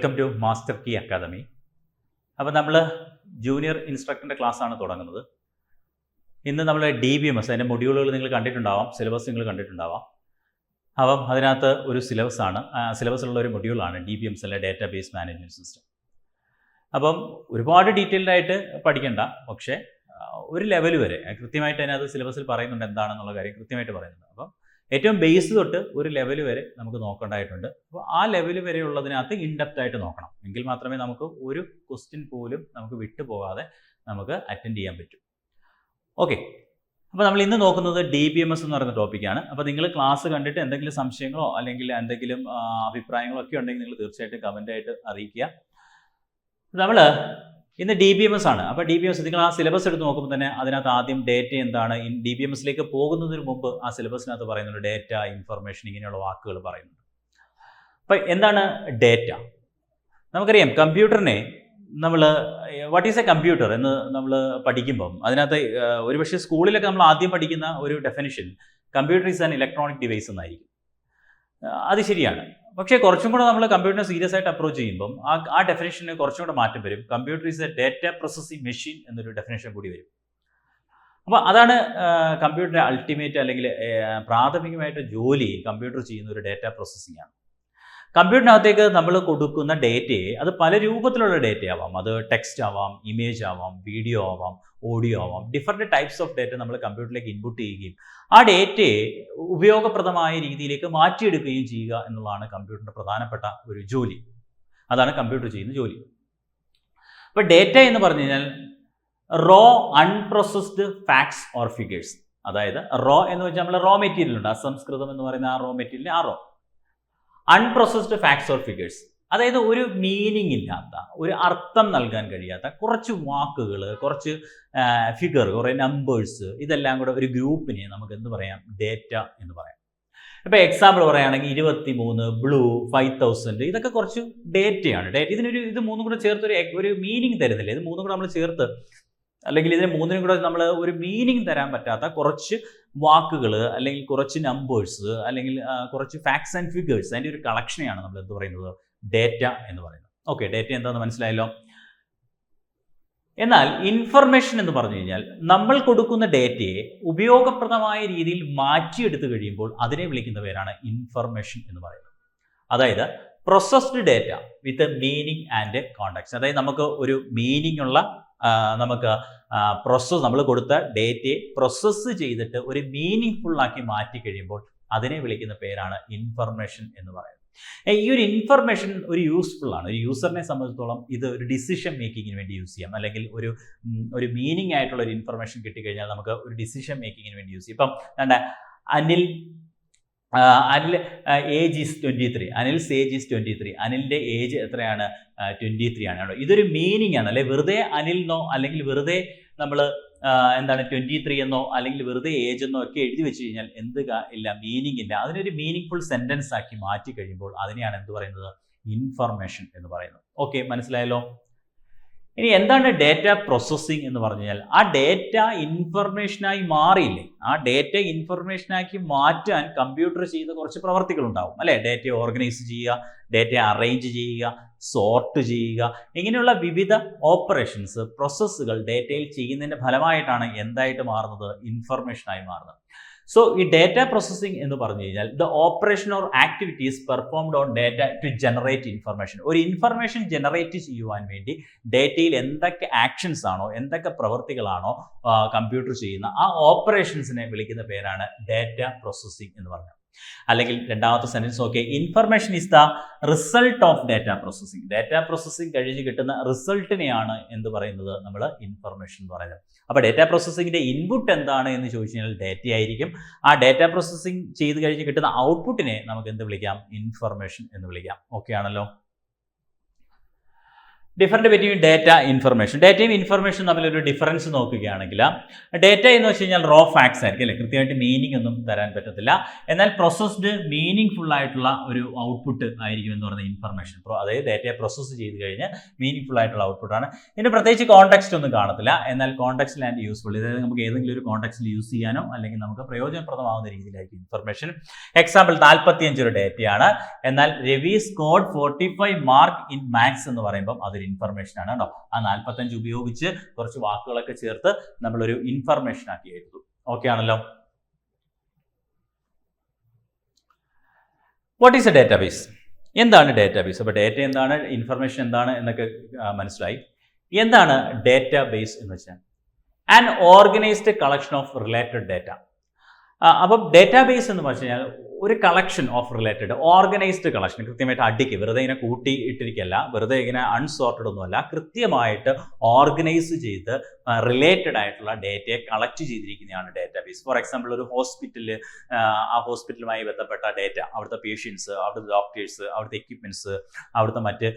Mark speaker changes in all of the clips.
Speaker 1: Welcome to master key academy. അപ്പോൾ നമ്മൾ junior ഇൻസ്ട്രക്ടറിന്റെ ക്ലാസ്സാണ് തുടങ്ങുന്നത്. ഇന്ന് നമ്മൾ ഡി ബി എം എസ് അതിന്റെ മൊഡ്യൂളുകൾ നിങ്ങൾ കണ്ടിട്ടുണ്ടാവാം സിലബസ് നിങ്ങൾ കണ്ടിട്ടുണ്ടാവാം. അപ്പം അതിനകത്ത് ഒരു സിലബസ് ആണ് സിലബസിലുള്ള ഒരു മൊഡ്യൂളാണ് ഡി ബി എം എസ് അല്ലെ ഡാറ്റാ ബേസ് മാനേജ്മെന്റ് സിസ്റ്റം അപ്പം ഒരുപാട് ഡീറ്റെയിൽഡ് ആയിട്ട് പഠിക്കണ്ട പക്ഷേ ഒരു ലെവൽ വരെ കൃത്യമായിട്ട് അതിനകത്ത് സിലബസിൽ പറയുന്നുണ്ട് എന്താണെന്നുള്ള കാര്യം കൃത്യമായിട്ട് പറയുന്നുണ്ട്. അപ്പം ഏറ്റവും ബേസ് തൊട്ട് ഒരു ലെവൽ വരെ നമുക്ക് നോക്കേണ്ടതായിട്ടുണ്ട്. അപ്പോൾ ആ ലെവൽ വരെ ഉള്ളതിനകത്ത് ഇൻഡെപ്ത് ആയിട്ട് നോക്കണം. എങ്കിൽ മാത്രമേ നമുക്ക് ഒരു ക്വസ്റ്റ്യൻ പോലും നമുക്ക് വിട്ടുപോകാതെ നമുക്ക് അറ്റൻഡ് ചെയ്യാൻ പറ്റൂ. ഓക്കെ അപ്പോൾ നമ്മൾ ഇന്ന് നോക്കുന്നത് ഡി ബി എം എസ് എന്ന് പറയുന്ന ടോപ്പിക്കാണ് അപ്പോൾ നിങ്ങൾ ക്ലാസ് കണ്ടിട്ട് എന്തെങ്കിലും സംശയങ്ങളോ അല്ലെങ്കിൽ എന്തെങ്കിലും അഭിപ്രായങ്ങളോ ഒക്കെ ഉണ്ടെങ്കിൽ നിങ്ങൾ തീർച്ചയായിട്ടും കമന്റായിട്ട് അറിയിക്കുക. നമ്മൾ ഇന്ന് ഡി ബി എം എസ് ആണ്. അപ്പോൾ ഡി ബി എം എസ് നിങ്ങൾ ആ സിലബസ് എടുത്ത് നോക്കുമ്പോൾ തന്നെ അതിനകത്ത് ആദ്യം ഡേറ്റ എന്താണ് ഡി ബി എം എസിലേക്ക് പോകുന്നതിന് മുമ്പ് ആ സിലബസിനകത്ത് പറയുന്നുണ്ട് ഡേറ്റ ഇൻഫർമേഷൻ ഇങ്ങനെയുള്ള വാക്കുകൾ പറയുന്നുണ്ട്. അപ്പം എന്താണ് ഡേറ്റ നമുക്കറിയാം കമ്പ്യൂട്ടറിനെ നമ്മൾ വാട്ട് ഈസ് എ കമ്പ്യൂട്ടർ എന്ന് നമ്മൾ പഠിക്കുമ്പം അതിനകത്ത് ഒരുപക്ഷെ സ്കൂളിലൊക്കെ നമ്മൾ ആദ്യം പഠിക്കുന്ന ഒരു definition computer is an electronic device എന്നായിരിക്കും. അത് ശരിയാണ്. പക്ഷേ കുറച്ചും കൂടെ നമ്മൾ കമ്പ്യൂട്ടറിനെ സീരിയസ് ആയിട്ട് അപ്രോച്ച് ചെയ്യുമ്പം ആ ആ ഡെഫിനേഷന് കുറച്ചും കൂടെ മാറ്റം വരും. Computer is a data processing machine എന്നൊരു ഡെഫിനേഷൻ കൂടി വരും. അപ്പോൾ അതാണ് കമ്പ്യൂട്ടറിന്റെ അൾട്ടിമേറ്റ് അല്ലെങ്കിൽ പ്രാഥമികമായിട്ട് ജോലി കമ്പ്യൂട്ടർ ചെയ്യുന്ന ഒരു ഡേറ്റ പ്രോസസ്സിംഗ് ആണ്. കമ്പ്യൂട്ടറിനകത്തേക്ക് നമ്മൾ കൊടുക്കുന്ന ഡേറ്റയെ അത് പല രൂപത്തിലുള്ള ഡേറ്റ ആവാം. അത് ടെക്സ്റ്റ് ആവാം ഇമേജ് ആവാം വീഡിയോ ആവാം ഓഡിയോ ആവാം. ഡിഫറെന്റ് ടൈപ്സ് ഓഫ് ഡേറ്റ നമ്മൾ കമ്പ്യൂട്ടറിലേക്ക് ഇൻപുട്ട് ചെയ്യുകയും ആ ഡേറ്റയെ ഉപയോഗപ്രദമായ രീതിയിലേക്ക് മാറ്റിയെടുക്കുകയും ചെയ്യുക എന്നുള്ളതാണ് കമ്പ്യൂട്ടറിന്റെ പ്രധാനപ്പെട്ട ഒരു ജോലി. അതാണ് കമ്പ്യൂട്ടർ ചെയ്യുന്ന ജോലി. അപ്പോൾ ഡേറ്റ എന്ന് പറഞ്ഞു കഴിഞ്ഞാൽ raw unprocessed facts or figures അതായത് റോ എന്ന് വെച്ചാൽ നമ്മൾ റോ മെറ്റീരിയൽ ഉണ്ട്. അസംസ്കൃതം എന്ന് പറയുന്ന ആ റോ മെറ്റീരിയൽ ആ raw unprocessed facts or figures അതായത് ഒരു മീനിങ് ഇല്ലാത്ത ഒരു അർത്ഥം നൽകാൻ കഴിയാത്ത കുറച്ച് വാക്കുകൾ കുറച്ച് ഫിഗർ കുറേ നമ്പേഴ്സ് ഇതെല്ലാം കൂടെ ഒരു ഗ്രൂപ്പിനെ നമുക്ക് എന്ത് പറയാം? ഡേറ്റ എന്ന് പറയാം. ഇപ്പോൾ എക്സാമ്പിൾ പറയുകയാണെങ്കിൽ ഇരുപത്തി മൂന്ന് ബ്ലൂ ഫൈവ് തൗസൻഡ് ഇതൊക്കെ കുറച്ച് ഡേറ്റയാണ് ഡേറ്റ ഇതിനൊരു ഇത് മൂന്നും കൂടെ ചേർത്ത് ഒരു ഒരു മീനിങ് തരുന്നില്ല. ഇത് മൂന്നും കൂടെ നമ്മൾ ചേർത്ത് അല്ലെങ്കിൽ ഇതിന് മൂന്നിനും കൂടെ നമ്മൾ ഒരു മീനിങ് തരാൻ പറ്റാത്ത കുറച്ച് വാക്കുകൾ അല്ലെങ്കിൽ കുറച്ച് നമ്പേഴ്സ് അല്ലെങ്കിൽ കുറച്ച് ഫാക്ട്സ് ആൻഡ് ഫിഗേഴ്സ് അതിന്റെ ഒരു കളക്ഷനെയാണ് നമ്മൾ എന്ത് പറയുന്നത്? ഡേറ്റ എന്ന് പറയുന്നത്. ഓക്കെ ഡേറ്റ എന്താണെന്ന് മനസ്സിലായല്ലോ? എന്നാൽ ഇൻഫർമേഷൻ എന്ന് പറഞ്ഞു കഴിഞ്ഞാൽ നമ്മൾ കൊടുക്കുന്ന ഡേറ്റയെ ഉപയോഗപ്രദമായ രീതിയിൽ മാറ്റിയെടുത്തു കഴിയുമ്പോൾ അതിനെ വിളിക്കുന്ന പേരാണ് ഇൻഫർമേഷൻ എന്ന് പറയുന്നത്. അതായത് processed data with meaning and contacts അതായത് നമുക്ക് ഒരു മീനിങ് ഉള്ള നമുക്ക് പ്രോസസ്സ് നമ്മൾ കൊടുത്ത ഡേറ്റയെ പ്രോസസ്സ് ചെയ്തിട്ട് ഒരു മീനിങ് ഫുള്ളാക്കി മാറ്റി കഴിയുമ്പോൾ അതിനെ വിളിക്കുന്ന പേരാണ് ഇൻഫർമേഷൻ എന്ന് പറയുന്നത്. ഈ ഒരു ഇൻഫർമേഷൻ ഒരു യൂസ്ഫുൾ ആണ്. ഒരു യൂസറിനെ സംബന്ധിച്ചിടത്തോളം ഇത് ഒരു ഡിസിഷൻ മേക്കിങ്ങിന് വേണ്ടി യൂസ് ചെയ്യാം. അല്ലെങ്കിൽ ഒരു ഒരു മീനിങ് ആയിട്ടുള്ള ഒരു ഇൻഫർമേഷൻ കിട്ടിക്കഴിഞ്ഞാൽ നമുക്ക് ഒരു ഡിസിഷൻ മേക്കിങ്ങിന് വേണ്ടി യൂസ് ചെയ്യാം. ഇപ്പം വേണ്ട Anil Anil age is twenty three Anil's age is twenty three അനിലിന്റെ age എത്രയാണ്? ട്വന്റി ത്രീ ആണ്. ഇതൊരു മീനിങ് ആണ്. അല്ലെ വെറുതെ അനിൽ നോ അല്ലെങ്കിൽ വെറുതെ നമ്മൾ എന്താണ് ട്വന്റി ത്രീ എന്നോ അല്ലെങ്കിൽ വെറുതെ ഏജ് എന്നോ ഒക്കെ എഴുതി വെച്ച് കഴിഞ്ഞാൽ എന്ത് ഇല്ല മീനിങ് ഇല്ല. അതിനൊരു മീനിങ് ഫുൾ ആക്കി മാറ്റി കഴിയുമ്പോൾ അതിനെയാണ് എന്ത് പറയുന്നത്? ഇൻഫർമേഷൻ എന്ന് പറയുന്നത്. ഓക്കെ മനസ്സിലായല്ലോ? ഇനി എന്താണ് ഡേറ്റ പ്രോസസ്സിംഗ് എന്ന് പറഞ്ഞു കഴിഞ്ഞാൽ ആ ഡേറ്റ ഇൻഫർമേഷനായി മാറിയില്ലേ? ആ ഡേറ്റ ഇൻഫർമേഷനാക്കി മാറ്റാൻ കമ്പ്യൂട്ടർ ചെയ്ത കുറച്ച് പ്രവർത്തികൾ ഉണ്ടാവും അല്ലേ? ഡേറ്റ ഓർഗനൈസ് ചെയ്യുക ഡേറ്റ അറേഞ്ച് ചെയ്യുക സോർട്ട് ചെയ്യുക. ഇങ്ങനെയുള്ള വിവിധ ഓപ്പറേഷൻസ് പ്രോസസ്സുകൾ ഡേറ്റയിൽ ചെയ്യുന്നതിന്റെ ഫലമായിട്ടാണ് എന്തായിട്ട് മാറുന്നത്? ഇൻഫർമേഷനായി മാറുന്നത്. സോ ഈ ഡേറ്റ പ്രോസസ്സിംഗ് എന്ന് പറഞ്ഞു കഴിഞ്ഞാൽ the operation or activities performed on data to generate information ഒരു ഇൻഫർമേഷൻ ജനറേറ്റ് ചെയ്യുവാൻ വേണ്ടി ഡേറ്റയിൽ എന്തൊക്കെ ആക്ഷൻസ് ആണോ എന്തൊക്കെ പ്രവൃത്തികളാണോ കമ്പ്യൂട്ടർ ചെയ്യുന്ന ആ ഓപ്പറേഷൻസിനെ വിളിക്കുന്ന പേരാണ് ഡേറ്റ പ്രോസസ്സിംഗ് എന്ന് പറഞ്ഞത്. അല്ലെങ്കിൽ രണ്ടാമത്തെ sentence okay information is the result of data processing data processing കഴിഞ്ഞ് കിട്ടുന്ന റിസൾട്ടിനെയാണ് എന്ന് പറയുന്നത്? നമ്മൾ ഇൻഫർമേഷൻ എന്ന് പറയുന്നത്. അപ്പോൾ ഡാറ്റ പ്രോസസ്സിങ്ങിന്റെ ഇൻപുട്ട് എന്താണ് എന്ന് ചോദിച്ചു കഴിഞ്ഞാൽ ഡാറ്റ ആയിരിക്കും. ആ ഡാറ്റ പ്രോസസ്സിംഗ് ചെയ്ത് കഴിഞ്ഞ് കിട്ടുന്ന ഔട്ട്പുട്ടിനെ നമുക്ക് എന്ത് വിളിക്കാം? ഇൻഫർമേഷൻ എന്ന് വിളിക്കാം. ഓക്കെ ആണല്ലോ? ഡിഫറന്റ് ബിറ്റ്വീൻ ഡേറ്റ ഇൻഫർമേഷൻ ഡേറ്റയും ഇൻഫർമേഷൻ തമ്മിലൊരു ഡിഫറൻസ് നോക്കുകയാണെങ്കിൽ ഡേറ്റ എന്ന് വെച്ച് കഴിഞ്ഞാൽ റോ ഫാക്ട്സ് ആയിരിക്കും അല്ലേ? കൃത്യമായിട്ട് മീനിങ് ഒന്നും തരാൻ പറ്റത്തില്ല. എന്നാൽ പ്രോസസ്ഡ് മീനിങ് ഫുൾ ആയിട്ടുള്ള ഒരു ഔട്ട്പുട്ട് ആയിരിക്കും എന്ന് പറയുന്ന ഇൻഫർമേഷൻ അതായത് ഡേറ്റയെ പ്രോസസ്സ് ചെയ്ത് കഴിഞ്ഞ് മീനിങ് ഫുൾ ആയിട്ടുള്ള ഔട്ട്പുട്ടാണ് ഇതിന് പ്രത്യേകിച്ച് കോൺടാക്സ്റ്റ് ഒന്നും കാണത്തില്ല. എന്നാൽ കോൺടാക്സ്റ്റ് ആൻഡ് യൂസ്ഫുൾ അതായത് നമുക്ക് ഏതെങ്കിലും ഒരു കോൺടാക്സ്റ്റിൽ യൂസ് ചെയ്യാനോ അല്ലെങ്കിൽ നമുക്ക് പ്രയോജനപ്രദമാവുന്ന രീതിയിലായിരിക്കും ഇൻഫർമേഷൻ എക്സാമ്പിൾ നാൽപ്പത്തിയഞ്ച് ഒരു ഡേറ്റയാണ് എന്നാൽ Ravi's got forty five mark in maths എന്ന് പറയുമ്പോൾ അതൊരു ഇൻഫർമേഷൻ ആണ് കേട്ടോ ആ നാൽപ്പത്തഞ്ച് ഉപയോഗിച്ച് കുറച്ച് വാക്കുകളൊക്കെ ചേർത്ത് നമ്മളൊരു ഇൻഫർമേഷൻ ആക്കി എഴുതും. ഓക്കെ ആണല്ലോ? വാട്ട് ഈസ് എ ഡേറ്റാബേസ് എന്താണ് ഡേറ്റാബേസ് അപ്പോൾ ഡേറ്റ എന്താണ്? ഇൻഫർമേഷൻ എന്താണ്? എന്നൊക്കെ മനസ്സിലായി. എന്താണ് ഡേറ്റാബേസ് എന്ന് വെച്ചാൽ? An organised collection of related data അപ്പം ഡേറ്റാബേസ് എന്ന് പറഞ്ഞു കഴിഞ്ഞാൽ ഒരു collection of related organised collection കൃത്യമായിട്ട് അടിക്ക് വെറുതെ ഇങ്ങനെ കൂട്ടി ഇട്ടിരിക്കല്ല വെറുതെ ഇങ്ങനെ അൺസോർട്ടഡ് ഒന്നുമല്ല. കൃത്യമായിട്ട് ഓർഗനൈസ് ചെയ്ത് റിലേറ്റഡ് ആയിട്ടുള്ള ഡേറ്റയെ കളക്ട് ചെയ്തിരിക്കുന്നതാണ് ഡേറ്റാബേസ് ഫോർ എക്സാമ്പിൾ ഒരു ഹോസ്പിറ്റലിൽ ആ ഹോസ്പിറ്റലുമായി ബന്ധപ്പെട്ട ഡേറ്റ അവിടുത്തെ പേഷ്യൻസ് അവിടുത്തെ ഡോക്ടേഴ്സ് അവിടുത്തെ എക്യുപ്മെന്റ്സ് അവിടുത്തെ മറ്റ്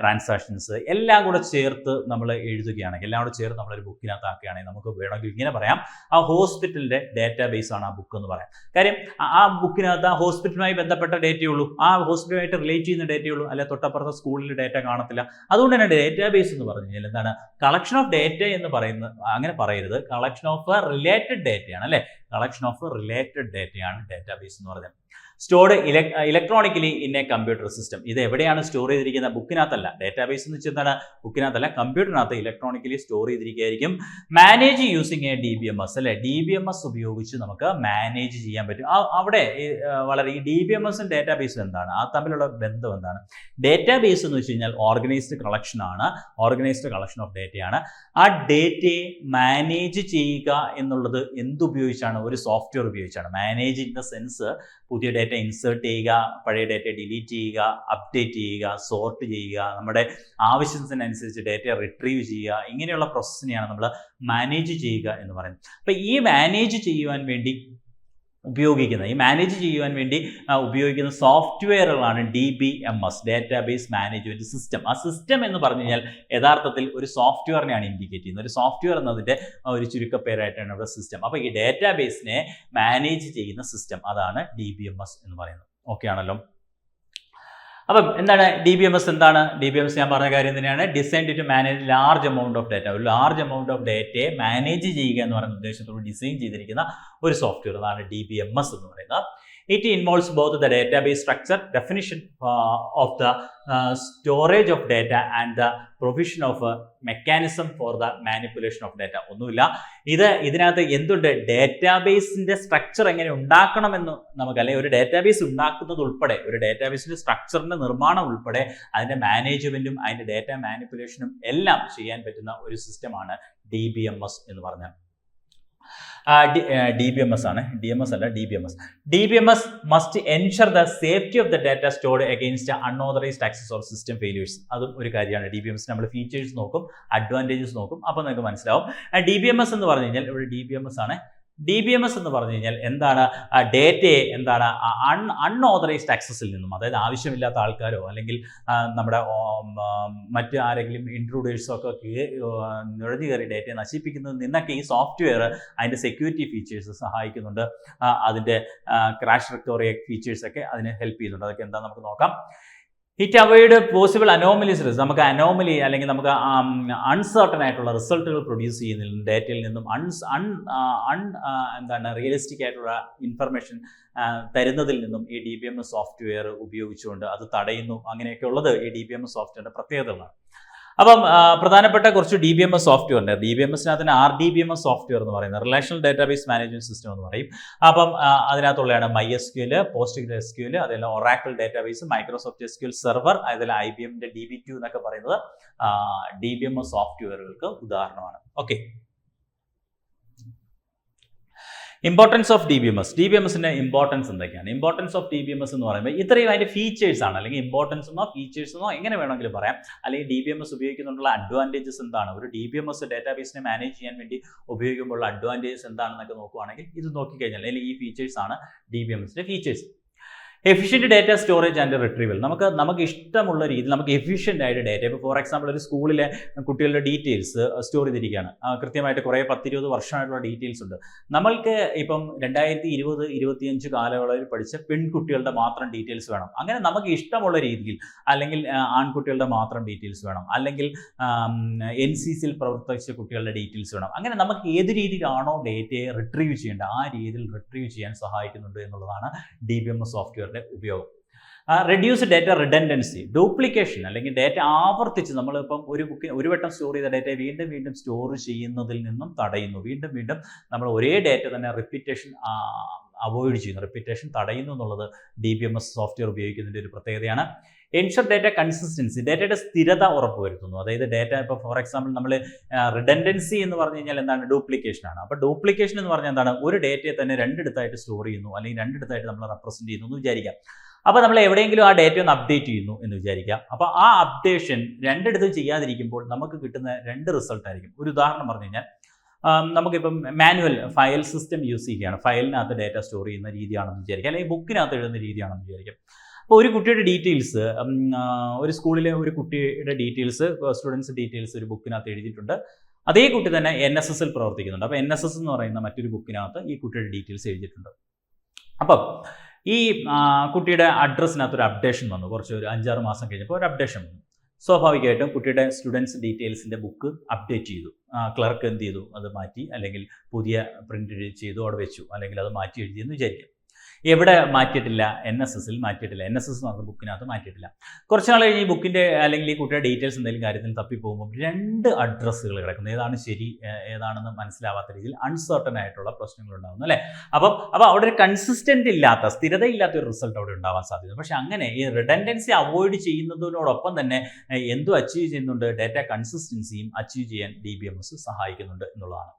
Speaker 1: ട്രാൻസാക്ഷൻസ് എല്ലാം കൂടെ ചേർത്ത് നമ്മൾ എഴുതുകയാണെങ്കിൽ എല്ലാം കൂടെ ചേർത്ത് നമ്മളൊരു ബുക്കിനകത്ത് ആക്കുകയാണെങ്കിൽ നമുക്ക് വേണമെങ്കിൽ ഇങ്ങനെ പറയാം. ആ ഹോസ്പിറ്റലിന്റെ ഡേറ്റാബേസ് ആണ് ആ ബുക്ക് എന്ന് പറയാം. കാര്യം ആ- ആ ബുക്കിനകത്ത് ആ ഹോസ്പിറ്റലുമായി ബന്ധപ്പെട്ട ഡേറ്റയുള്ളൂ ആ ഹോസ്പിറ്റലുമായിട്ട് റിലേറ്റ് ചെയ്യുന്ന ഡേറ്റയുള്ളൂ അല്ലെ തൊട്ടപ്പുറത്തെ സ്കൂളിൽ ഡേറ്റ കാണത്തില്ല. അതുകൊണ്ട് തന്നെ ഡേറ്റാബേസ് എന്ന് പറഞ്ഞു കഴിഞ്ഞാൽ എന്താണ്? കളക്ഷൻ ഓഫ് ഡേറ്റ എന്ന് പറയുന്ന അങ്ങനെ പറയരുത്. കളക്ഷൻ ഓഫ് റിലേറ്റഡ് ഡേറ്റയാണ് അല്ലെ? കളക്ഷൻ ഓഫ് റിലേറ്റഡ് ഡേറ്റയാണ് ഡേറ്റാബേസ് എന്ന് പറയുന്നത് stored electronically in a computer system ഇത് എവിടെയാണ് സ്റ്റോർ ചെയ്തിരിക്കുന്നത്? ബുക്കിനകത്തല്ല ഡേറ്റാബേസ് എന്ന് വെച്ചാൽ ബുക്കിനകത്തല്ല കമ്പ്യൂട്ടറിനകത്ത് electronically store ചെയ്തിരിക്കുകയായിരിക്കും. Manage using a D B M S അല്ലെ? ഡി ബി എം എസ് ഉപയോഗിച്ച് നമുക്ക് മാനേജ് ചെയ്യാൻ പറ്റും. അവിടെ വളരെ ഈ ഡി ബി എം എസും ഡേറ്റാബേസും എന്താണ്? ആ തമ്മിലുള്ള ബന്ധം എന്താണ്? ഡേറ്റാബേസ് എന്ന് വെച്ച് കഴിഞ്ഞാൽ ഓർഗനൈസ്ഡ് കളക്ഷൻ ആണ്. ഓർഗനൈസ്ഡ് കളക്ഷൻ ഓഫ് ഡേറ്റയാണ് ആ ഡേറ്റയെ മാനേജ് ചെയ്യുക എന്നുള്ളത് എന്തുപയോഗിച്ചാണ്? ഒരു സോഫ്റ്റ്വെയർ ഉപയോഗിച്ചാണ്. മാനേജ് ഇൻ ദ സെൻസ് പുതിയ ഡേറ്റ ഇൻസേർട്ട് ചെയ്യുക പഴയ ഡേറ്റ ഡിലീറ്റ് ചെയ്യുക അപ്ഡേറ്റ് ചെയ്യുക സോർട്ട് ചെയ്യുക നമ്മുടെ ആവശ്യത്തിനനുസരിച്ച് ഡേറ്റ റിട്രീവ് ചെയ്യുക ഇങ്ങനെയുള്ള പ്രോസസ്സിനെയാണ് നമ്മൾ മാനേജ് ചെയ്യുക എന്ന് പറയുന്നത്. അപ്പം ഈ മാനേജ് ചെയ്യുവാൻ വേണ്ടി ഉപയോഗിക്കുന്ന ഈ മാനേജ് ചെയ്യുവാൻ വേണ്ടി ഉപയോഗിക്കുന്ന സോഫ്റ്റ്വെയറുകളാണ് D B M S database management system ആ സിസ്റ്റം എന്ന് പറഞ്ഞു കഴിഞ്ഞാൽ യഥാർത്ഥത്തിൽ ഒരു സോഫ്റ്റ്വെയറിനെയാണ് ഇൻഡിക്കേറ്റ് ചെയ്യുന്നത്. ഒരു സോഫ്റ്റ്വെയർ എന്നതിന്റെ ഒരു ചുരുക്കപ്പേരായിട്ടാണ് ഇവിടെ സിസ്റ്റം അപ്പോൾ ഈ ഡാറ്റാബേസിനെ മാനേജ് ചെയ്യുന്ന സിസ്റ്റം അതാണ് ഡി ബി എം എസ് എന്ന് പറയുന്നത്. ഓക്കെ ആണല്ലോ? അപ്പം എന്താണ് ഡി ബി എം എസ് എന്താണ്? ഡി ബി എം എസ് ഞാൻ പറഞ്ഞ കാര്യം തന്നെയാണ്. Design to manage large amount of data ഒരു ലാർജ് എമൗണ്ട് ഓഫ് ഡേറ്റയെ മാനേജ് ചെയ്യുക എന്ന് പറയുന്ന ഉദ്ദേശത്തോട് ഡിസൈൻ ചെയ്തിരിക്കുന്ന ഒരു സോഫ്റ്റ്വെയർ അതാണ് ഡി ബി എം എസ് എന്ന് പറയുന്നത്. It involves structure, definition uh, of the uh, storage of data and the provision of a mechanism for the manipulation of data. ഒന്നുമില്ല. ഇത് ഇതിനകത്ത് എന്തുണ്ട്? ഡേറ്റാബേസിന്റെ സ്ട്രക്ചർ എങ്ങനെ ഉണ്ടാക്കണമെന്ന് നമുക്ക് അല്ലെങ്കിൽ ഒരു ഡേറ്റാബേസ് ഉണ്ടാക്കുന്നത് ഉൾപ്പെടെ ഒരു ഡേറ്റാബേസിന്റെ സ്ട്രക്ചറിന്റെ നിർമ്മാണം ഉൾപ്പെടെ അതിന്റെ മാനേജ്മെന്റും അതിന്റെ ഡേറ്റ മാനിപ്പുലേഷനും എല്ലാം ചെയ്യാൻ പറ്റുന്ന ഒരു സിസ്റ്റമാണ് ഡി ബി എം എസ് എന്ന് പറഞ്ഞാൽ. ഡി ബി എം എസ് ആണ്. ഡി എം എസ് അല്ല D B M S D B M S must ensure the safety of the data stored against unauthorised access or system failures അതും ഒരു കാര്യമാണ്. D B M S നമ്മൾ features നോക്കും advantages നോക്കും അപ്പോൾ നിങ്ങൾക്ക് മനസ്സിലാവും. ഡി ബി എം എസ് എന്ന് പറഞ്ഞു കഴിഞ്ഞാൽ ഇവിടെ ഡി ബി എം എസ് ആണ്. ഡി ബി എം എസ് എന്ന് പറഞ്ഞു കഴിഞ്ഞാൽ എന്താണ് ഡേറ്റയെ എന്താണ് അൺ അൺഓതറൈസ്ഡ് ആക്സസിൽ നിന്നും അതായത് ആവശ്യമില്ലാത്ത ആൾക്കാരോ അല്ലെങ്കിൽ നമ്മുടെ മറ്റ് ആരെങ്കിലും ഇൻട്രൂഡേഴ്സോ ഒക്കെ നുഴഞ്ഞു കയറി ഡേറ്റയെ നശിപ്പിക്കുന്നതിൽ നിന്നൊക്കെ ഈ സോഫ്റ്റ്വെയർ അതിന്റെ സെക്യൂരിറ്റി ഫീച്ചേഴ്സ് സഹായിക്കുന്നുണ്ട്. അതിന്റെ ക്രാഷ് റിക്കവറി ഫീച്ചേഴ്സ് ഒക്കെ അതിന് ഹെൽപ്പ് ചെയ്യുന്നുണ്ട്. അതൊക്കെ എന്താ നമുക്ക് നോക്കാം. ഇറ്റ് അവോയ്ഡ് പോസിബിൾ അനോമലീസ് നമുക്ക് അനോമലി അല്ലെങ്കിൽ നമുക്ക് അൺസർട്ടൺ ആയിട്ടുള്ള റിസൾട്ടുകൾ പ്രൊഡ്യൂസ് ചെയ്യുന്നില്ല നിന്നും ഡേറ്റയിൽ നിന്നും അൺസ് അൺ അൺ എന്താണ് റിയലിസ്റ്റിക് ആയിട്ടുള്ള ഇൻഫർമേഷൻ തരുന്നതിൽ നിന്നും ഈ ഡി ബി എം സോഫ്റ്റ്വെയർ ഉപയോഗിച്ചുകൊണ്ട് അത് തടയുന്നു. അങ്ങനെയൊക്കെ ഉള്ളത് ഈ ഡി ബി എം സോഫ്റ്റ്വെയറിന്റെ പ്രത്യേകതകളാണ്. അപ്പം പ്രധാനപ്പെട്ട കുറച്ച് D B M S software ഉണ്ട്. D B M എസിനകത്തിന് R D B M S software എന്ന് പറയുന്നത് റിലേഷണൽ ഡേറ്റാബേസ് മാനേജ്മെന്റ് സിസ്റ്റം എന്ന് പറയും. അപ്പം അതിനകത്തുള്ളതാണ് My S Q L Post S Q L അതെല്ലാം Oracle database Microsoft S Q L server അതെല്ലാം I B എമ്മിന്റെ D B two എന്നൊക്കെ പറയുന്നത് ഡി ബി എം എസ് സോഫ്റ്റ്വെയറുകൾക്ക് ഉദാഹരണമാണ്. Okay importance of D B M S D B M എസിന്റെ importance എന്തൊക്കെയാണ്? Importance of D B M S എന്ന് പറയുമ്പോൾ ഇത്രയും അതിന്റെ ഫീച്ചേഴ്സ് ആണ്. അല്ലെങ്കിൽ ഇമ്പോർട്ടൻസ് എന്നോ ഫീച്ചേഴ്സ് എന്നോ എങ്ങനെ വേണമെങ്കിലും പറയാം. അല്ലെങ്കിൽ ഡി ബി എം എസ് ഉപയോഗിക്കുന്നുള്ള അഡ്വാന്റേജസ് എന്താണ്? ഒരു ഡി ബി എം എസ് ഡേറ്റാബേസിനെ മാനേജ് ചെയ്യാൻ വേണ്ടി ഉപയോഗിക്കുമ്പോൾ അഡ്വാന്റേജസ് എന്താണെന്നൊക്കെ നോക്കുവാണെങ്കിൽ ഇത് നോക്കിക്കഴിഞ്ഞാൽ അല്ലെങ്കിൽ ഈ ഫീച്ചേഴ്സ് ആണ് ഡി ബി എം എസിന്റെ features efficient data storage and retrieval നമുക്ക് നമുക്ക് ഇഷ്ടമുള്ള രീതിയിൽ നമുക്ക് എഫിഷ്യന്റ് ആയിട്ട് ഡേറ്റ ഇപ്പോൾ ഫോർ എക്സാമ്പിൾ ഒരു സ്കൂളിലെ കുട്ടികളുടെ ഡീറ്റെയിൽസ് സ്റ്റോർ ചെയ്തിരിക്കുകയാണ്. കൃത്യമായിട്ട് കുറേ പത്തിരുപത് വർഷമായിട്ടുള്ള ഡീറ്റെയിൽസ് ഉണ്ട്. നമ്മൾക്ക് ഇപ്പം രണ്ടായിരത്തി ഇരുപത് ഇരുപത്തിയഞ്ച് കാലയളവിൽ പഠിച്ച പെൺകുട്ടികളുടെ മാത്രം ഡീറ്റെയിൽസ് വേണം. അങ്ങനെ നമുക്ക് ഇഷ്ടമുള്ള രീതിയിൽ അല്ലെങ്കിൽ ആൺകുട്ടികളുടെ മാത്രം ഡീറ്റെയിൽസ് വേണം. അല്ലെങ്കിൽ എൻ സി സിയിൽ പ്രവർത്തിച്ച കുട്ടികളുടെ ഡീറ്റെയിൽസ് വേണം. അങ്ങനെ നമുക്ക് ഏത് രീതിയിലാണോ ഡേറ്റയെ റിട്രീവ് ചെയ്യേണ്ടത് ആ രീതിയിൽ റിട്രീവ് ചെയ്യാൻ സഹായിക്കുന്നുണ്ട് എന്നുള്ളതാണ് ഡി ബി എം എസ് സോഫ്റ്റ്വെയറിന്റെ ഉപയോഗം. റെഡ്യൂസ് ഡേറ്റ റിഡൻഡൻസി ഡ്യൂപ്ലിക്കേഷൻ അല്ലെങ്കിൽ ഡേറ്റ ആവർത്തിച്ച് നമ്മളിപ്പം ഒരു ബുക്ക് ഒരു വട്ടം സ്റ്റോർ ചെയ്ത ഡേറ്റ വീണ്ടും വീണ്ടും സ്റ്റോർ ചെയ്യുന്നതിൽ നിന്നും തടയുന്നു. വീണ്ടും വീണ്ടും നമ്മൾ ഒരേ ഡേറ്റ തന്നെ റിപ്പീറ്റേഷൻ അവോയ്ഡ് ചെയ്യുന്നു. റിപ്പീറ്റേഷൻ തടയുന്നു എന്നുള്ളത് D B M S software ഉപയോഗിക്കുന്നതിന്റെ ഒരു പ്രത്യേകതയാണ്. എൻഷർ ഡേറ്റ കൺസിസ്റ്റൻസി ഡേറ്റയുടെ സ്ഥിരത ഉറപ്പുവരുത്തുന്നു. അതായത് ഡേറ്റ ഇപ്പോൾ ഫോർ എക്സാമ്പിൾ നമ്മൾ റിഡൻഡൻസി എന്ന് പറഞ്ഞു കഴിഞ്ഞാൽ എന്താണ്? ഡ്യൂപ്ലിക്കേഷൻ ആണ്. അപ്പോൾ ഡ്യൂപ്ലിക്കേഷൻ എന്ന് പറഞ്ഞാൽ എന്താണ്? ഒരു ഡേറ്റയെ തന്നെ രണ്ടിടത്തായിട്ട് സ്റ്റോർ ചെയ്യുന്നു അല്ലെങ്കിൽ രണ്ടിടത്തായിട്ട് നമ്മൾ റെപ്രസെന്റ് ചെയ്യുന്നു എന്ന് വിചാരിക്കാം. അപ്പോൾ നമ്മൾ എവിടെയെങ്കിലും ആ ഡേറ്റ ഒന്ന് അപ്ഡേറ്റ് ചെയ്യുന്നു എന്ന് വിചാരിക്കാം. അപ്പോൾ ആ അപ്ഡേഷൻ രണ്ടിടത്തും ചെയ്യാതിരിക്കുമ്പോൾ നമുക്ക് കിട്ടുന്ന രണ്ട് റിസൾട്ട് ആയിരിക്കും. ഒരു ഉദാഹരണം പറഞ്ഞു കഴിഞ്ഞാൽ നമുക്കിപ്പം മാനുവൽ ഫയൽ സിസ്റ്റം യൂസ് ചെയ്യുകയാണ്. ഫയലിനകത്ത് ഡേറ്റ സ്റ്റോർ ചെയ്യുന്ന രീതിയാണെന്ന് വിചാരിക്കാം. അല്ലെങ്കിൽ ബുക്കിനകത്ത് എഴുതുന്ന രീതിയാണെന്ന് വിചാരിക്കാം. അപ്പോൾ ഒരു കുട്ടിയുടെ ഡീറ്റെയിൽസ് ഒരു സ്കൂളിലെ ഒരു കുട്ടിയുടെ ഡീറ്റെയിൽസ് സ്റ്റുഡൻസ് ഡീറ്റെയിൽസ് ഒരു ബുക്കിനകത്ത് എഴുതിയിട്ടുണ്ട്. അതേ കുട്ടി തന്നെ എൻ എസ് എസിൽ പ്രവർത്തിക്കുന്നുണ്ട്. അപ്പോൾ എൻ എസ് എസ് എന്ന് പറയുന്ന മറ്റൊരു ബുക്കിനകത്ത് ഈ കുട്ടിയുടെ ഡീറ്റെയിൽസ് എഴുതിയിട്ടുണ്ട്. അപ്പം ഈ കുട്ടിയുടെ അഡ്രസ്സിനകത്ത് ഒരു അപ്ഡേഷൻ വന്നു. കുറച്ച് ഒരു അഞ്ചാറ് മാസം കഴിഞ്ഞപ്പോൾ ഒരു അപ്ഡേഷൻ വന്നു. സ്വാഭാവികമായിട്ടും കുട്ടിയുടെ സ്റ്റുഡൻസ് ഡീറ്റെയിൽസിന്റെ ബുക്ക് അപ്ഡേറ്റ് ചെയ്തു. ക്ലർക്ക് എന്ത് ചെയ്തു? അത് മാറ്റി അല്ലെങ്കിൽ പുതിയ പ്രിന്റ് ചെയ്തു അവിടെ വെച്ചു. അല്ലെങ്കിൽ അത് മാറ്റി എഴുതിയെന്ന് വിചാരിക്കാം. എവിടെ മാറ്റിയിട്ടില്ല? എൻ എസ് എസിൽ മാറ്റിയിട്ടില്ല. എൻ എസ് എസ് എന്ന് പറഞ്ഞ ബുക്കിനകത്ത് മാറ്റിയിട്ടില്ല. കുറച്ച് നാൾ കഴിഞ്ഞ് ഈ ബുക്കിന്റെ അല്ലെങ്കിൽ ഈ കുട്ടിയുടെ ഡീറ്റെയിൽസ് എന്തെങ്കിലും കാര്യത്തിൽ തപ്പിപ്പോകുമ്പോൾ രണ്ട് അഡ്രസ്സുകൾ കിടക്കുന്നു. ഏതാണ് ശരി ഏതാണെന്ന് മനസ്സിലാവാത്ത രീതിയിൽ അൺസർട്ടൺ ആയിട്ടുള്ള പ്രശ്നങ്ങൾ ഉണ്ടാകുന്നു അല്ലേ? അപ്പം അപ്പോൾ അവിടെ ഒരു കൺസിസ്റ്റന്റ് ഇല്ലാത്ത സ്ഥിരതയില്ലാത്ത ഒരു റിസൾട്ട് അവിടെ ഉണ്ടാവാൻ സാധ്യത. പക്ഷെ അങ്ങനെ ഈ റിഡൻഡൻസി അവോയ്ഡ് ചെയ്യുന്നതിനോടൊപ്പം തന്നെ എന്തും അച്ചീവ് ചെയ്യുന്നുണ്ട്. ഡേറ്റ കൺസിസ്റ്റൻസിയും അച്ചീവ് ചെയ്യാൻ ഡി ബി എം എസ് സഹായിക്കുന്നുണ്ട് എന്നുള്ളതാണ്.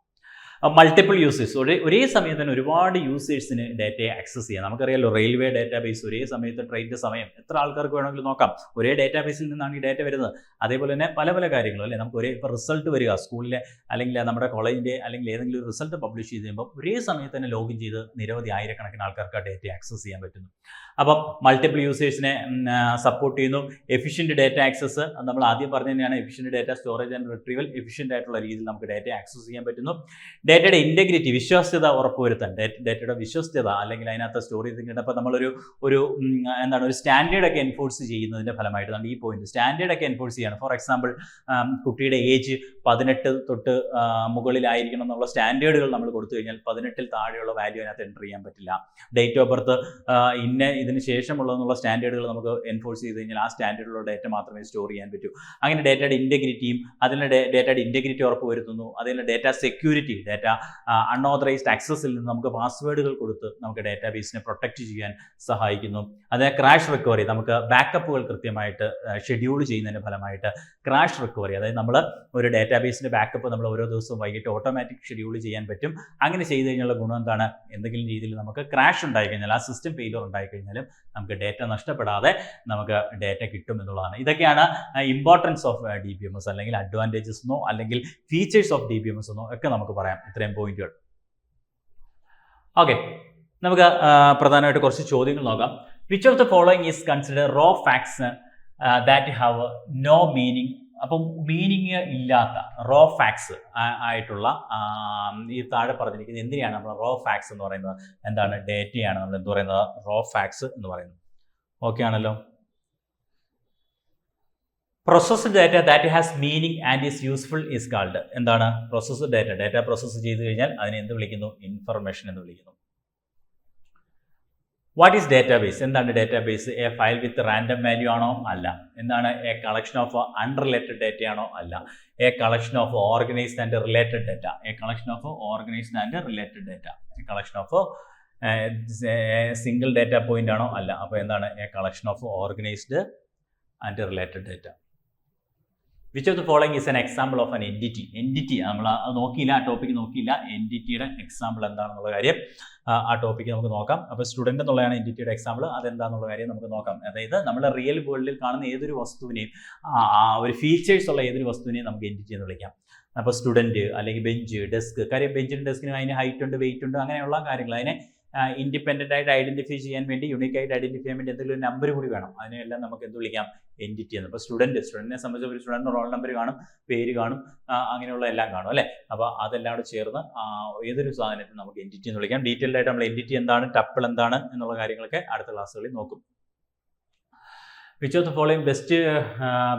Speaker 1: മൾട്ടിപ്പിൾ യൂസേഴ്സ് ഒരേ ഒരേ സമയത്ത് തന്നെ ഒരുപാട് യൂസേഴ്സിന് ഡേറ്റയെ ആക്സസ് ചെയ്യാം. നമുക്കറിയാലോ റെയിൽവേ ഡേറ്റാബേസ് ഒരേ സമയത്ത് ട്രെയിനിന്റെ സമയം. എത്ര ആൾക്കാർക്ക് വേണമെങ്കിലും നോക്കാം. ഒരേ ഡേറ്റാബേസിൽ നിന്നാണ് ഈ ഡേറ്റ വരുന്നത്. അതേപോലെ തന്നെ പല പല കാര്യങ്ങളും അല്ലേ? നമുക്ക് ഒരേ ഇപ്പോൾ റിസൾട്ട് വരിക. സ്കൂളിലെ അല്ലെങ്കിൽ നമ്മുടെ കോളേജിന്റെ അല്ലെങ്കിൽ ഏതെങ്കിലും ഒരു റിസൾട്ട് പബ്ലിഷ് ചെയ്ത് കഴിയുമ്പോൾ ഒരേ സമയത്ത് തന്നെ ലോഗിൻ ചെയ്ത് നിരവധി ആയിരക്കണക്കിന് ആൾക്കാർക്ക് ആ ഡേറ്റ ആക്സസ് ചെയ്യാൻ പറ്റുന്നു. അപ്പം മൾട്ടിപ്പിൾ യൂസേഴ്സിനെ സപ്പോർട്ട് ചെയ്യുന്നു. എഫിഷ്യന്റ് ഡേറ്റ ആക്സസ് നമ്മൾ ആദ്യം പറഞ്ഞു തന്നെയാണ്. Efficient data storage and retrieval efficient ആയിട്ടുള്ള രീതിയിൽ നമുക്ക് ഡേറ്റ ആക്സസ് ചെയ്യാൻ പറ്റുന്നു. ഡേറ്റയുടെ ഇന്റഗ്രിറ്റി വിശ്വാസ്യത ഉറപ്പുവരുത്താൻ ഡേറ്റ- ഡേറ്റയുടെ വിശ്വസ്യത അല്ലെങ്കിൽ അതിനകത്ത് സ്റ്റോറി ചെയ്തിട്ടുണ്ട് അപ്പോൾ നമ്മളൊരു ഒരു എന്താണ് ഒരു സ്റ്റാൻഡേർഡൊക്കെ എൻഫോഴ്സ് ചെയ്യുന്നതിന്റെ ഫലമായിട്ട് ഫലമായിട്ടാണ് ഈ പോയിന്റ് സ്റ്റാൻഡേർഡൊക്കെ എൻഫോഴ്സ് ചെയ്യാണ്. ഫോർ എക്സാമ്പിൾ കുട്ടിയുടെ ഏജ് പതിനെട്ട് തൊട്ട് മുകളിലായിരിക്കണം എന്നുള്ള സ്റ്റാൻഡേർഡുകൾ നമ്മൾ കൊടുത്തു കഴിഞ്ഞാൽ പതിനെട്ടിൽ താഴെയുള്ള വാല്യൂ അതിനകത്ത് എന്റർ ചെയ്യാൻ പറ്റില്ല. ഡേറ്റ് ഓഫ് ബർത്ത് ഇന്ന ഇതിന് ശേഷമുള്ളതെന്നുള്ള സ്റ്റാൻഡേർഡുകൾ നമുക്ക് എൻഫോഴ്സ് ചെയ്ത് കഴിഞ്ഞാൽ ആ സ്റ്റാൻഡേർഡിലുള്ള ഡേറ്റ മാത്രമേ സ്റ്റോർ ചെയ്യാൻ പറ്റൂ. അങ്ങനെ ഡേറ്റയുടെ ഇന്റഗ്രിറ്റിയും അതിന്റെ ഡേറ്റയുടെ ഇന്റഗ്രിറ്റി ഉറപ്പ് വരുത്തുന്നു അതിന്റെ ഡേറ്റ സെക്യൂരിറ്റി ഡേറ്റ അൺഓതറൈസ്ഡ് ആക്സസിൽ നിന്ന് നമുക്ക് പാസ്വേഡുകൾ കൊടുത്ത് നമുക്ക് ഡേറ്റാബേസിനെ പ്രൊട്ടക്റ്റ് ചെയ്യാൻ സഹായിക്കുന്നു. അതേ ക്രാഷ് റിക്കവറി നമുക്ക് ബാക്കപ്പുകൾ കൃത്യമായിട്ട് ഷെഡ്യൂൾ ചെയ്യുന്നതിന്റെ ഫലമായിട്ട് ക്രാഷ് റിക്കവറി അതായത് നമ്മൾ ഒരു ഡേറ്റാബേസിന്റെ ബാക്കപ്പ് നമ്മൾ ഓരോ ദിവസവും വൈകിട്ട് ഓട്ടോമാറ്റിക് ഷെഡ്യൂൾ ചെയ്യാൻ പറ്റും. അങ്ങനെ ചെയ്ത് കഴിഞ്ഞുള്ള ഗുണം എന്താണ്? എന്തെങ്കിലും രീതിയിൽ നമുക്ക് ക്രാഷ് ഉണ്ടായി കഴിഞ്ഞാൽ ആ സിസ്റ്റം ഫെയിലർ ഉണ്ടായി കഴിഞ്ഞാലും നമുക്ക് ഡേറ്റ നഷ്ടപ്പെടാതെ നമുക്ക് ഡേറ്റ കിട്ടും എന്നുള്ളതാണ്. ഇതൊക്കെയാണ് importance of D B M S അല്ലെങ്കിൽ അഡ്വാന്റേജസ് എന്നോ അല്ലെങ്കിൽ features of D B M S എന്നോ ഒക്കെ നമുക്ക് പറയാം. ഇത്രയും പോയിന്റുകൾ. ഓക്കെ നമുക്ക് പ്രധാനമായിട്ട് കുറച്ച് ചോദ്യങ്ങൾ നോക്കാം. Which of the following is consider raw facts that have no meaning അപ്പം മീനിങ് ഇല്ലാത്ത റോ ഫാക്ട്സ് ആയിട്ടുള്ള ഈ താഴെ പറഞ്ഞിരിക്കുന്നത് എന്തിനാണ് നമ്മൾ റോ ഫാക്ട്സ് എന്ന് പറയുന്നത്? എന്താണ്? ഡേറ്റയാണ് നമ്മൾ എന്ത് പറയുന്നത്? റോ ഫാക്ട്സ് എന്ന് പറയുന്നത്. ഓക്കെ ആണല്ലോ? Processed data that has meaning and is useful is called എന്താണ്? പ്രോസസ്ഡ് ഡാറ്റ ഡാറ്റ പ്രോസസ്സ് ചെയ്ത് കഴിഞ്ഞാൽ അതിനെ എന്ത് വിളിക്കുന്നു? ഇൻഫർമേഷൻ എന്ന് വിളിക്കുന്നു. വാട്ട് ഈസ് ഡേറ്റാബേസ് എന്താണ് database a file with random value ആണോ? അല്ല. എന്താണ് a collection of unrelated data ആണോ? അല്ല. A collection of organised and related data a collection of organised and related data a collection of single data point ആണോ? അല്ല. അപ്പോൾ എന്താണ്? A collection of organised and related data which of the following is an example of an entity entity നമ്മൾ നോക്കിയില്ല ആ topic നോക്കിയില്ല. എന്റിറ്റിയുടെ example എന്താണെന്നുള്ള കാര്യം ആ, ടോപ്പിക്ക് നമുക്ക് നോക്കാം. അപ്പോൾ സ്റ്റുഡന്റ് എന്നുള്ളതാണ് എന്റിറ്റിയുടെ എക്സാമ്പിൾ അതെന്താണെന്നുള്ള കാര്യം നമുക്ക് നോക്കാം. അതായത് നമ്മൾ റിയൽ വേൾഡിൽ കാണുന്ന ഏതൊരു വസ്തുവിനെയും ആ ഒരു ഫീച്ചേഴ്സ് ഉള്ള ഏതൊരു വസ്തുവിനെയും നമുക്ക് എന്റിറ്റി എന്ന് വിളിക്കാം. അപ്പോൾ സ്റ്റുഡന്റ് അല്ലെങ്കിൽ ബെഞ്ച് ഡെസ്ക് കാര്യം ബെഞ്ചിനും ഡെസ്കിനും അതിന് ഹൈറ്റ് ഉണ്ട് വെയിറ്റ് ഉണ്ട് അങ്ങനെയുള്ള കാര്യങ്ങൾ. അതിനെ ഇൻഡിപെൻഡന്റ് ആയിട്ട് ഐഡന്റിഫൈ ചെയ്യാൻ വേണ്ടി യുണീക്ക് ആയിട്ട് ഐഡന്റിഫൈ ചെയ്യാൻ വേണ്ടി എന്തെങ്കിലും നമ്പർ കൂടി വേണം. അതിനെല്ലാം നമുക്ക് എന്ത് വിളിക്കാം? എന്റിറ്റി എന്ന്. അപ്പോൾ സ്റ്റുഡന്റ് സ്റ്റുഡന്റിനെ സംബന്ധിച്ച് ഒരു സ്റ്റുഡന്റ് റോൾ നമ്പർ കാണും പേര് കാണും അങ്ങനെയുള്ള എല്ലാം കാണും അല്ലേ? അപ്പോൾ അതെല്ലാം കൂടെ ചേർന്ന് ഏതൊരു സാധനത്തിൽ നമുക്ക് എന്റിറ്റി എന്ന് വിളിക്കാം. ഡീറ്റെയിൽഡ് ആയിട്ട് നമ്മൾ എന്റിറ്റി എന്താണ് ടപ്പിൾ എന്താണ് എന്നുള്ള കാര്യങ്ങളൊക്കെ അടുത്ത ക്ലാസ്സുകളിൽ നോക്കും. Which of the following best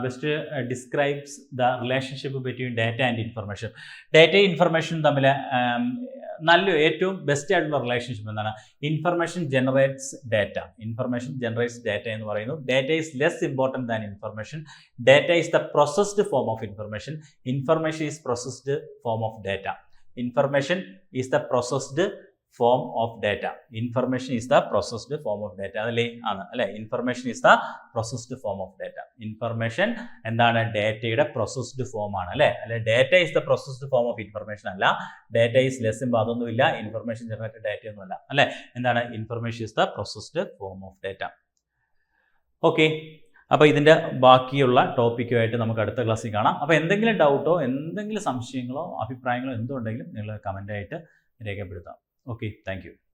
Speaker 1: best describes the relationship between data and information ഡാറ്റയും ഇൻഫർമേഷനും തമ്മിൽ നല്ല ഏറ്റവും ബെസ്റ്റ് ആയിട്ടുള്ള റിലേഷൻഷിപ്പ് എന്താണ്? Information generates data information generates data എന്ന് പറയുന്നു. Data is less important than information data is the processed form of information information is processed form of data information is the processed form of data information is the processed form of data അതിലേ ആണ് അല്ലെ? Information is the processed form of data information എന്താണ്? ഡാറ്റയുടെ processed form ആണ് അല്ലെ? അല്ലെ data is the processed form of information അല്ല. Data is less impo അതൊന്നുമില്ല ഇൻഫർമേഷൻ ജനറേറ്റഡ് ഡാറ്റ ഒന്നുമല്ല അല്ലെ എന്താണ്? Information is the processed form of data okay അപ്പോൾ ഇതിന്റെ ബാക്കിയുള്ള ടോപ്പിക്കുമായിട്ട് നമുക്ക് അടുത്ത ക്ലാസ്സിൽ കാണാം. അപ്പോൾ എന്തെങ്കിലും ഡൗട്ടോ എന്തെങ്കിലും സംശയങ്ങളോ അഭിപ്രായങ്ങളോ എന്തുണ്ടെങ്കിലും നിങ്ങൾ കമന്റായിട്ട് രേഖപ്പെടുത്താം. Okay thank